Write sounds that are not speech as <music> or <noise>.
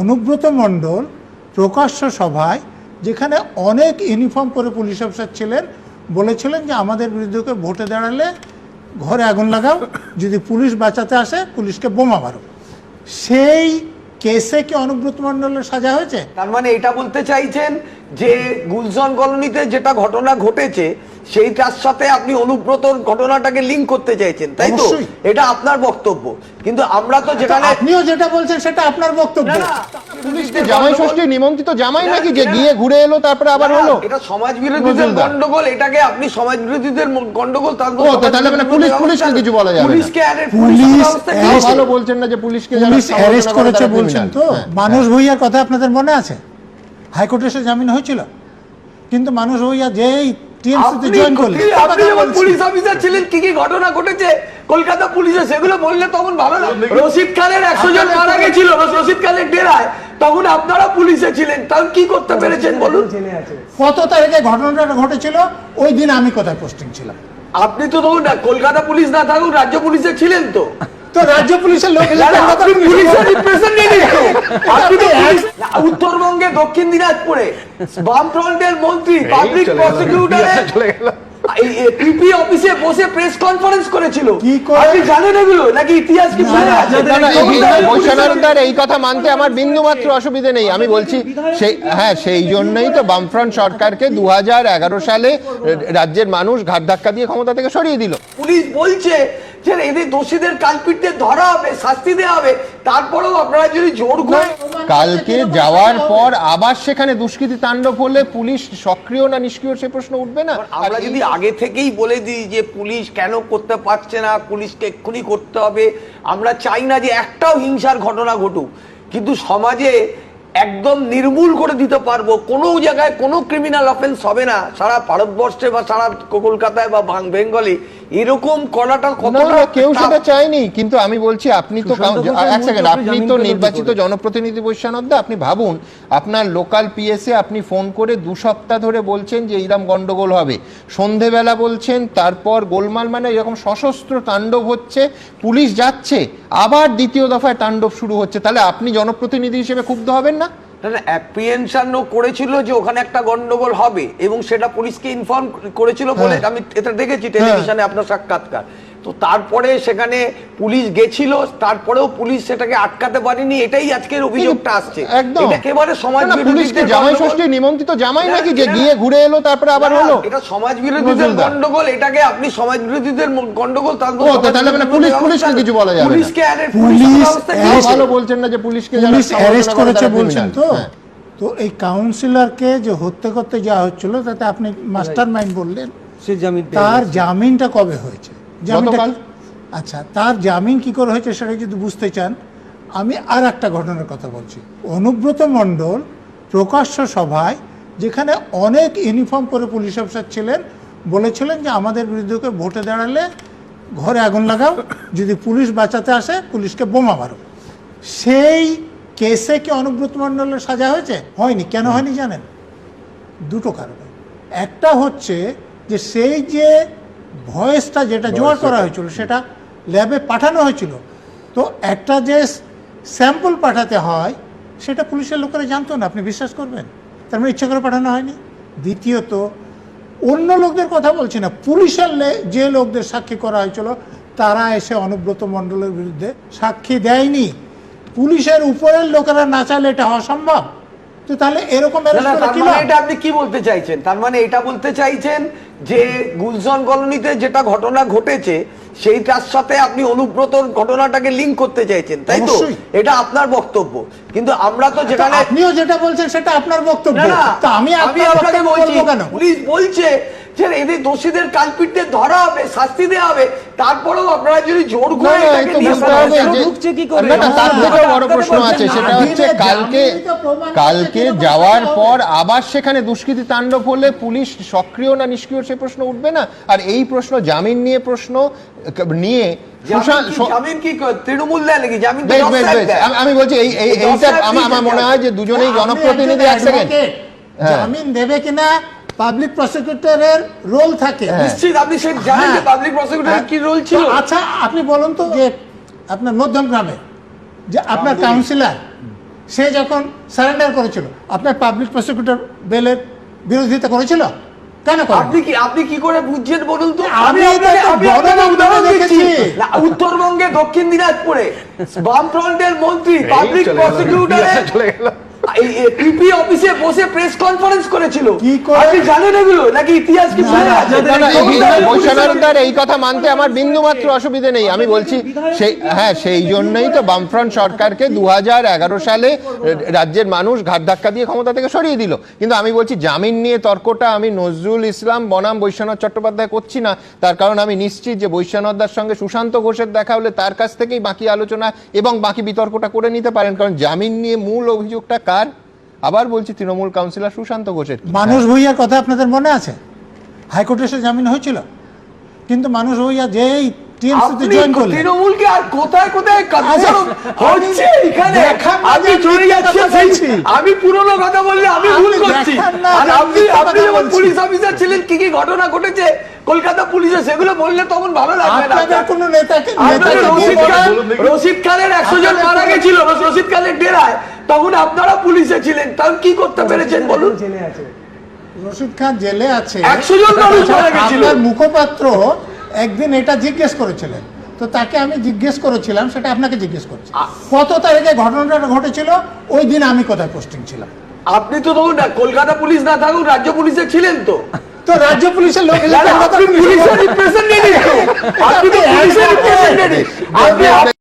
অনুব্রত মণ্ডল প্রকাশ্য সভায়, যেখানে অনেক ইউনিফর্ম পরে পুলিশ অফিসার ছিলেন, বলেছিলেন যে আমাদের বিরুদ্ধে ভোটে দাঁড়ালে ঘরে আগুন লাগাও, যদি পুলিশ বাঁচাতে আসে, পুলিশকে বোমা মারো। সেই কেসে কি অনুব্রত মণ্ডলের সাজা হয়েছে? তার মানে এটা বলতে চাইছেন যে গুলশন কলোনিতে যেটা ঘটনা ঘটেছে সেইটার সাথে আপনি অনুব্রতর ঘটনাটাকে লিঙ্ক করতে চাইছেন তাই তো? এটা আপনার বক্তব্য। কিন্তু আমরা তো তো যেখানে আপনিও যেটা বলছেন সেটা আপনার বক্তব্য। জামাই গন্ডগোল- ষষ্ঠী নিমন্ত্রিত জামাই নাকি যে গিয়ে ঘুরে এলো তারপরে আবার হলো? এটা সমাজ বিরোধীদের। গন্ডগোল এটাকে আপনি সমাজ বিরোধীদের গন্ডগোল তার ও, তো তাহলে মানে পুলিশ- পুলিশকে কিছু বলা যাবে পুলিশকে পুলিশ? ভালো বলছেন না যে পুলিশকে যারা পুলিশ অ্যারেস্ট করেছে বলছেন তো? হ্যাঁ, মানুষ ভূঁইয়ার কথা আপনাদের মনে আছে? হাইকোর্টে এসে জামিন হয়েছিল? কিন্তু মানুষ ভূঁইয়া যেই টিএমসিতে আপনি জয়েন করলেন আপনি যখন পুলিশ অফিসার ছিলেন কি কি ঘটনা ঘটেছে? কলকাতা পুলিশে সেগুলো বললে তখন ভালো না। রশিদ খানের একশো জন মারা গেছিল রশিদ খানের ডেরায়। তখন আপনারা পুলিশে ছিলেন। তখন কি করতে পেরেছেন বলুন? কত তারিখে ঘটনাটা ঘটেছিল? ওই দিন আমি কোথায় পোস্টিং ছিলাম? আপনি তো তখন না- কলকাতা পুলিশ না থাকুক রাজ্য পুলিশে ছিলেন তো। তো রাজ্য পুলিশের লোক পুলিশের আপনি <laughs> তো পুলিশ- না, উত্তরবঙ্গে দক্ষিণ দিনাজপুরে। বামফ্রন্টের মন্ত্রী পাবলিক প্রসিকিউটরের পিপি অফিসে বসে প্রেস কনফারেন্স করেছিল। আপনি জানেন এগুলো? নাকি ইতিহাস কি ভুলে না, আছে? না, না, এই তখন বিন্দু- তাহলে পুলিশের- বৈশ্বনাথদার এই কথা মানতে আমার বিন্দু মাত্র অসুবিধে নেই। আমি বলছি সেই হ্যাঁ সেই জন্যই তো বামফ্রন্ট সরকারকে দু হাজার এগারো সালে রাজ্যের মানুষ ঘাট ধাক্কা দিয়ে ক্ষমতা থেকে সরিয়ে দিল। পুলিশ বলছে যে এদের দোষীদের কালপিটদের ধরা হবে শাস্তি দেওয়া হবে তারপরেও আপনারা যদি জোর করে কালকে যাওয়ার পর আবার সেখানে দুষ্কৃতি তাণ্ডব হলে পুলিশ সক্রিয় না নিষ্ক্রিয় সে প্রশ্ন উঠবে না? আমরা যদি আগে থেকেই বলে দিই যে পুলিশ কেন করতে পারছে না পুলিশকে এক্ষুনি করতে হবে আমরা চাই না যে একটাও হিংসার ঘটনা ঘটুক। কিন্তু সমাজে একদম নির্মূল করে দিতে পারব কোনো জায়গায় কোনো ক্রিমিনাল অফেন্স হবে না। সারা ভারতবর্ষে বা সারা কলকাতায় বা বাং- বেঙ্গলে এরকম করাটা কতটা কেউ সেটা চায়নি কিন্তু আমি বলছি আপনি তো এক সেকেন্ড আপনি তো নির্বাচিত জনপ্রতিনিধি বৈশ্যানদ্দা আপনি ভাবুন আপনার লোকাল পিএসএ আপনি ফোন করে দু সপ্তাহ ধরে বলছেন যে এইরকম গন্ডগোল হবে। সন্ধেবেলা বলছেন তারপর গোলমাল মানে এরকম সশস্ত্র তাণ্ডব হচ্ছে পুলিশ যাচ্ছে আবার দ্বিতীয় দফায় তাণ্ডব শুরু হচ্ছে। তাহলে আপনি জনপ্রতিনিধি হিসেবে ক্ষুব্ধ হবেন না? অ্যাপ্রিহেনশনও করেছিল যে ওখানে একটা গন্ডগোল হবে এবং সেটা পুলিশকে ইনফর্ম করেছিল বলে হ্যাঁ। আমি এটা দেখেছি টেলিভিশনে আপনার সাক্ষাৎকার তো তারপরে সেখানে পুলিশ গেছিল তারপরেও পুলিশ সেটাকে আটকাতে পারেনি এটাই আজকের অভিযোগটা আসছে একদম একেবারে সমাজ পুলিশকে জামাই। ষষ্ঠী নিমন্ত্রিত জামাই নাকি যে গিয়ে ঘুরে এলো তারপরে আবার হলো এটা সমাজ বিরোধীদের। গন্ডগোল এটাকে আপনি সমাজ বিরোধীদের গন্ডগোল তার তাহলে মানে পুলিশ- পুলিশকে কিছু বলা যাবে না। পুলিশকে পুলিশ? ভালো বলছেন না যে পুলিশকে পুলিশ অ্যারেস্ট করে করেছে বলছেন তো হ্যাঁ। তো এই কাউন্সিলরকে যে হত্যা করতে যাওয়া হচ্ছিল তাতে আপনি মাস্টার মাইন্ড বললেন সে জামিন তার জামিনটা কবে হয়েছে গতকাল। আচ্ছা তার জামিন কি করে হয়েছে সেটা যদি বুঝতে চান আমি আর একটা ঘটনার কথা বলছি। অনুব্রত মণ্ডল প্রকাশ্য সভায় যেখানে অনেক ইউনিফর্ম পরে পুলিশ অফিসার ছিলেন বলেছিলেন যে আমাদের বিরুদ্ধে ভোটে দাঁড়ালে ঘরে আগুন লাগাও যদি পুলিশ বাঁচাতে আসে পুলিশকে বোমা মারো। সেই কেসে কি অনুব্রত মণ্ডলের সাজা হয়েছে? হয়নি। কেন হয়নি জানেন? দুটো কারণে। একটা হচ্ছে যে সেই যে ভয়েসটা যেটা জোগাড় করা হয়েছিল সেটা ল্যাবে পাঠানো হয়েছিল। তো একটা যে স্যাম্পল পাঠাতে হয় সেটা পুলিশের লোকেরা জানতো না আপনি বিশ্বাস করবেন? তার মানে ইচ্ছা করে পাঠানো হয়নি। দ্বিতীয়ত অন্য লোকদের কথা বলছি না পুলিশের যে লোকদের সাক্ষী করা হয়েছিল তারা এসে অনুব্রত মণ্ডলের বিরুদ্ধে সাক্ষী দেয়নি। পুলিশের উপরের লোকেরা না চাইলে এটা হওয়া সম্ভব? তো তাহলে এরকম মানে লাভ? এটা আপনি কি বলতে চাইছেন? তার মানে এটা বলতে চাইছেন যে গুলশন কলোনিতে যেটা ঘটনা ঘটেছে সেইটার সাথে আপনি অনুব্রতর ঘটনাটাকে লিঙ্ক করতে চাইছেন তাই তো? এটা আপনার বক্তব্য। কিন্তু আমরা তো যেখানে আপনিও যেটা বলছেন সেটা আপনার বক্তব্য। আমি আমি আপনাকে বলছি পুলিশ বলছে যে এদের দোষীদের কালপিটদের ধরা হবে শাস্তি দেওয়া হবে তারপরেও আপনারা যদি জোর করে ঢুকছে কি করে? তার না, থেকেও বড় প্রশ্ন আছে সেটা হচ্ছে কালকে কালকে যাওয়ার পর আবার সেখানে দুষ্কৃতি তাণ্ডব হলে পুলিশ সক্রিয় না নিষ্ক্রিয় সে প্রশ্ন উঠবে না? আর এই প্রশ্ন জামিন নিয়ে প্রশ্ন নিয়ে। আমি- বলছি এই এই- এইটা আমার মনে হয় যে দুজনেই জনপ্রতিনিধি এক সেকেন্ড হ্যাঁ। জামিন দেবে কিনা? পাবলিক প্রসিকিউটরের রোল থাকে হ্যাঁ। নিশ্চিত আপনি সেই জানেন যে হ্যাঁ। পাবলিক প্রসিকিউটরের কি রোল ছিল আচ্ছা আপনি বলুন তো যে আপনার মধ্যম গ্রামে যে আপনার কাউন্সিলর সে যখন সারেন্ডার করেছিল আপনার পাবলিক প্রসিকিউটর বেলের বিরোধিতা করেছিল কেন আপনি কি আপনি কি করে বুঝছেন বলুন তো আমি উদাহরণ দেখেছি। দিচ্ছি উত্তরবঙ্গে দক্ষিণ দিনাজপুরে বামফ্রন্টের মন্ত্রী পাবলিক প্রসিকিউটরের চলে গেল। <laughs> পিপি অফিসে বসে প্রেস কনফারেন্স করেছিল। কি করে? আপনি জানেন এগুলো? নাকি ইতিহাস কি ভুলে আছে? না, না, এই কথা মানতে আমার বিন্দু মাত্র অসুবিধে নেই। আমি বলছি সেই হ্যাঁ সেই জন্যই তো বামফ্রন্ট সরকারকে দু হাজার এগারো সালে রাজ্যের মানুষ ঘাট ধাক্কা দিয়ে ক্ষমতা থেকে সরিয়ে দিল। কিন্তু আমি বলছি জামিন নিয়ে তর্কটা আমি নজরুল ইসলাম বনাম বৈশ্বনাথ চট্টোপাধ্যায় করছি না। তার কারণ আমি নিশ্চিত যে বৈশ্বনাথদার সঙ্গে সুশান্ত ঘোষের দেখা হলে তার কাছ থেকেই বাকি আলোচনা এবং বাকি বিতর্কটা করে নিতে পারেন। কারণ জামিন নিয়ে মূল অভিযোগটা কার? আবার বলছি তৃণমূল কাউন্সিলর সুশান্ত ঘোষের মানুষ ভূঁইয়ার কথা আপনাদের মনে আছে? হাইকোর্টে সে জামিন হয়েছিল? কিন্তু মানুষ ভূঁইয়া যেই টিএমসিতে জয়েন করলেন। তৃণমূলকে আর কোথায় কোথায় কালচার আচ্ছা, হচ্ছে আমি এখানে? চলে পুরনো কথা বললে আমি ভুল করছি। আর আপনি আপনি যখন পুলিশ অফিসার ছিলেন কি কি ঘটনা ঘটেছে? কলকাতা পুলিশে সেগুলো বললে তখন ভালো লাগবে না। আপনাদের কোনো নেতাকে রশিদ খান রশিদ খানের একশো জন মারা গেছিল রশিদ খানের ডেরায়। তখন আপনারা পুলিশে ছিলেন। তখন কি করতে পেরেছেন বলুন? রশিদ খান জেলে আছে। 100 জন মানুষ মারা গেছিল। মুখপাত্র একদিন এটা জিজ্ঞেস করেছিলেন। তো তাকে আমি জিজ্ঞেস করেছিলাম সেটা আপনাকে জিজ্ঞেস করছি। কত তারিখে ঘটনাটা ঘটেছিল? ওই দিন আমি কোথায় পোস্টিং ছিলাম। আপনি তো তখন না- কলকাতা পুলিশ না থাকুন রাজ্য পুলিশে ছিলেন তো। তো রাজ্য পুলিশের লোক আপনি পুলিশের রিপ্রেজেন্টেটিভ আপনি তো <laughs> পুলিশের রিপ্রেজেন্টেটিভ আপনি